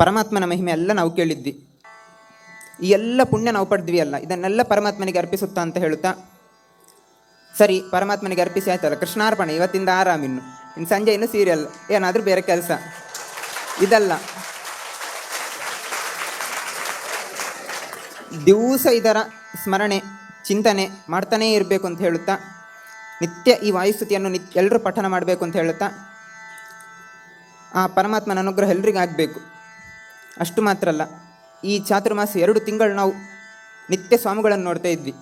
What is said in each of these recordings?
ಪರಮಾತ್ಮನ ಮಹಿಮೆ ಎಲ್ಲ ನಾವು ಕೇಳಿದ್ವಿ. ಈ ಎಲ್ಲ ಪುಣ್ಯ ನಾವು ಪಡೆದ್ವಿ ಅಲ್ಲ, ಇದನ್ನೆಲ್ಲ ಪರಮಾತ್ಮನಿಗೆ ಅರ್ಪಿಸುತ್ತಾ ಅಂತ ಹೇಳುತ್ತಾ? ಸರಿ, ಪರಮಾತ್ಮನಿಗೆ ಅರ್ಪಿಸಿ ಆಯ್ತಲ್ಲ, ಕೃಷ್ಣಾರ್ಪಣೆ, ಇವತ್ತಿಂದ ಆರಾಮ್ ಇನ್ನು. ಇನ್ನು ಸಂಜೆ ಇನ್ನು ಸೀರಿಯಲ್ ಏನಾದರೂ ಬೇರೆ ಕೆಲಸ. ಇದಲ್ಲ. ದಿವಸ ಇದರ ಸ್ಮರಣೆ, ಚಿಂತನೆ ಮಾಡ್ತಾನೇ ಇರಬೇಕು ಅಂತ ಹೇಳುತ್ತಾ? ನಿತ್ಯ ಈ ವಾಯುಸ್ತುತಿಯನ್ನು ನಿತ್ಯ ಎಲ್ಲರೂ ಪಠನ ಮಾಡಬೇಕು ಅಂತ ಹೇಳುತ್ತಾ? ಆ ಪರಮಾತ್ಮನ ಅನುಗ್ರಹ ಎಲ್ರಿಗೂ ಆಗಬೇಕು. ಅಷ್ಟು ಮಾತ್ರ ಅಲ್ಲ. ಈ ಚಾತುರ್ಮಾಸ ಎರಡು ತಿಂಗಳು ನಾವು ನಿತ್ಯ ಸ್ವಾಮಿಗಳನ್ನು ನೋಡ್ತಾ ಇದ್ವಿ.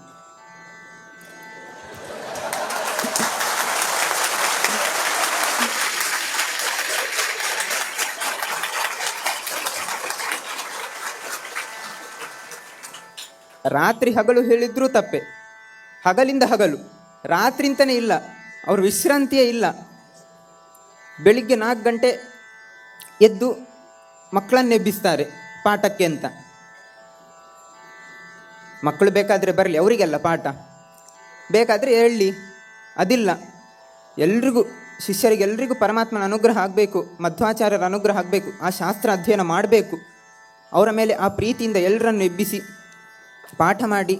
ರಾತ್ರಿ ಹಗಲು ಹೇಳಿದ್ರೂ ತಪ್ಪೆ. ಹಗಲಿಂದ ಹಗಲು. ರಾತ್ರಿ ಅಂತಲೇ ಇಲ್ಲ. ಅವ್ರ ವಿಶ್ರಾಂತಿಯೇ ಇಲ್ಲ. ಬೆಳಿಗ್ಗೆ ನಾಲ್ಕು ಗಂಟೆ ಎದ್ದು ಮಕ್ಕಳನ್ನ ಎಬ್ಬಿಸ್ತಾರೆ ಪಾಠಕ್ಕೆ ಅಂತ. ಮಕ್ಕಳು ಬೇಕಾದರೆ ಬರಲಿ, ಅವರಿಗೆಲ್ಲ ಪಾಠ. ಬೇಕಾದರೆ ಹೇಳಲಿ ಅದಿಲ್ಲ. ಎಲ್ರಿಗೂ ಶಿಷ್ಯರಿಗೆಲ್ಲರಿಗೂ ಪರಮಾತ್ಮನ ಅನುಗ್ರಹ ಆಗಬೇಕು, ಮಧ್ವಾಚಾರ್ಯರ ಅನುಗ್ರಹ ಆಗಬೇಕು, ಆ ಶಾಸ್ತ್ರ ಅಧ್ಯಯನ ಮಾಡಬೇಕು. ಅವರ ಮೇಲೆ ಆ ಪ್ರೀತಿಯಿಂದ ಎಲ್ಲರನ್ನು ಎಬ್ಬಿಸಿ, ಪಾಠ ಮಾಡಿ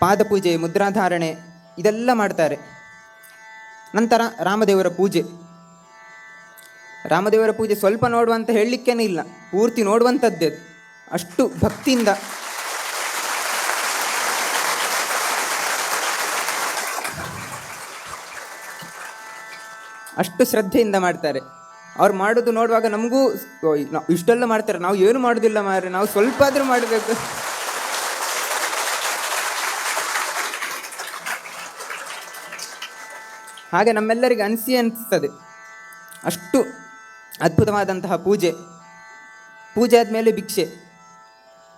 ಪಾದಪೂಜೆ ಮುದ್ರಾಧಾರಣೆ, ಇದೆಲ್ಲ ಮಾಡ್ತಾರೆ. ನಂತರ ರಾಮದೇವರ ಪೂಜೆ. ರಾಮದೇವರ ಪೂಜೆ ಸ್ವಲ್ಪ ನೋಡುವಂತ ಹೇಳಲಿಕ್ಕೇನೆ ಇಲ್ಲ. ಪೂರ್ತಿ ನೋಡುವಂಥದ್ದೇ. ಅಷ್ಟು ಭಕ್ತಿಯಿಂದ. ಅಷ್ಟು ಶ್ರದ್ಧೆಯಿಂದ ಮಾಡ್ತಾರೆ. ಅವ್ರು ಮಾಡೋದು ನೋಡುವಾಗ ನಮಗೂ ಇಷ್ಟೆಲ್ಲ ಮಾಡ್ತಾರೆ. ನಾವು ಏನು ಮಾಡೋದಿಲ್ಲ ಮಾರ್ರೆ, ನಾವು ಸ್ವಲ್ಪ ಆದರೂ ಮಾಡಬೇಕು. ಹಾಗೆ ನಮ್ಮೆಲ್ಲರಿಗೆ ಅನಿಸಿ ಅನಿಸ್ತದೆ. ಅಷ್ಟು ಅದ್ಭುತವಾದಂತಹ ಪೂಜೆ. ಪೂಜೆ ಆದಮೇಲೆ ಭಿಕ್ಷೆ.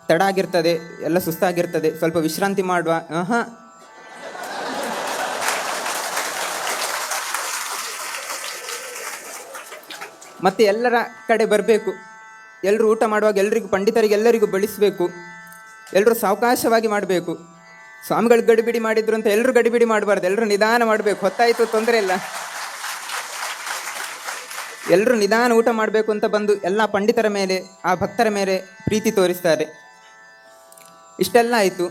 ತಡ ಆಗಿರ್ತದೆ, ಎಲ್ಲ ಸುಸ್ತಾಗಿರ್ತದೆ, ಸ್ವಲ್ಪ ವಿಶ್ರಾಂತಿ ಮಾಡುವ. ಆಹಾ. ಮತ್ತೆ ಎಲ್ಲರ ಕಡೆ ಬರಬೇಕು. ಎಲ್ಲರೂ ಊಟ ಮಾಡುವಾಗ ಎಲ್ಲರಿಗೂ ಪಂಡಿತರಿಗೆ ಎಲ್ಲರಿಗೂ ಬಡಿಸಬೇಕು ಎಲ್ಲರೂ ಸಾವಕಾಶವಾಗಿ ಮಾಡಬೇಕು. ಸ್ವಾಮಿಗಳು ಗಡಿಬಿಡಿ ಮಾಡಿದ್ರು ಅಂತ ಎಲ್ಲರೂ ಗಡಿಬಿಡಿ ಮಾಡಬಾರ್ದು ಎಲ್ಲರೂ ನಿಧಾನ ಮಾಡಬೇಕು. ಹೊತ್ತಾಯಿತು, ತೊಂದರೆ ಇಲ್ಲ. ಎಲ್ಲರೂ ನಿಧಾನ ಊಟ ಮಾಡಬೇಕು ಅಂತ ಬಂದು ಎಲ್ಲ ಪಂಡಿತರ ಮೇಲೆ, ಆ ಭಕ್ತರ ಮೇಲೆ ಪ್ರೀತಿ ತೋರಿಸ್ತಾರೆ. ಇಷ್ಟೆಲ್ಲ ಆಯಿತು.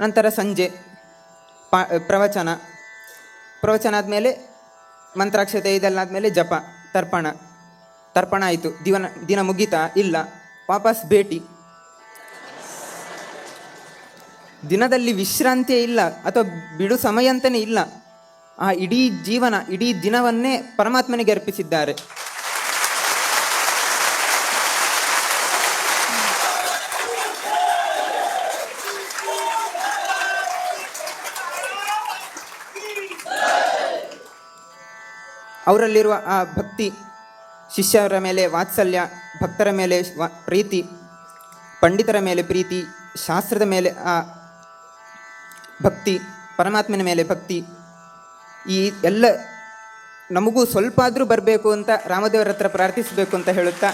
ನಂತರ ಸಂಜೆ, ಪಾ, ಪ್ರವಚನ. ಪ್ರವಚನ ಆದಮೇಲೆ ಮಂತ್ರಾಕ್ಷತೆ ಇದೆಲ್ಲ ಆದಮೇಲೆ ಜಪ, ತರ್ಪಣ. ತರ್ಪಣ ಆಯಿತು. ದಿವನ, ದಿನ ಮುಗೀತಾ ಇಲ್ಲ. ವಾಪಸ್ ಭೇಟಿ. ದಿನದಲ್ಲಿ ವಿಶ್ರಾಂತಿಯೇ ಇಲ್ಲ. ಅಥವಾ ಬಿಡು ಸಮಯ ಅಂತಲೇ ಇಲ್ಲ. ಆ ಇಡೀ ಜೀವನ, ಇಡೀ ದಿನವನ್ನೇ ಪರಮಾತ್ಮನಿಗೆ ಅರ್ಪಿಸಿದ್ದಾರೆ. ಅವರಲ್ಲಿರುವ ಆ ಭಕ್ತಿ, ಶಿಷ್ಯರ ಮೇಲೆ ವಾತ್ಸಲ್ಯ, ಭಕ್ತರ ಮೇಲೆ ಪ್ರೀತಿ, ಪಂಡಿತರ ಮೇಲೆ ಪ್ರೀತಿ, ಶಾಸ್ತ್ರದ ಮೇಲೆ ಆ ಭಕ್ತಿ, ಪರಮಾತ್ಮನ ಮೇಲೆ ಭಕ್ತಿ ಈ ಎಲ್ಲ ನಮಗೂ ಸ್ವಲ್ಪ ಆದರೂ ಬರಬೇಕು ಅಂತ ರಾಮದೇವರ ಹತ್ರ ಪ್ರಾರ್ಥಿಸಬೇಕು ಅಂತ ಹೇಳುತ್ತಾ?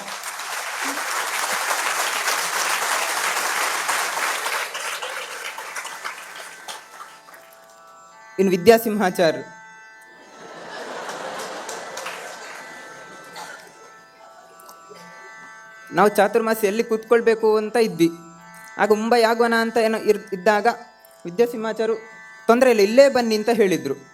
ಇನ್ನು ವಿದ್ಯಾಸಿಂಹಾಚಾರ. ನಾವು ಚಾತುರ್ಮಾಸಿ ಎಲ್ಲಿ ಕೂತ್ಕೊಳ್ಬೇಕು ಅಂತ ಇದ್ವಿ. ಆಗ ಮುಂಬೈ ಆಗೋಣ ಅಂತ ಏನೋ ಇರ್ ಇದ್ದಾಗ ವಿದ್ಯಾಸಿಂಹಾಚಾರು, ತೊಂದರೆ ಇಲ್ಲ, ಇಲ್ಲೇ ಬನ್ನಿ ಅಂತ ಹೇಳಿದರು.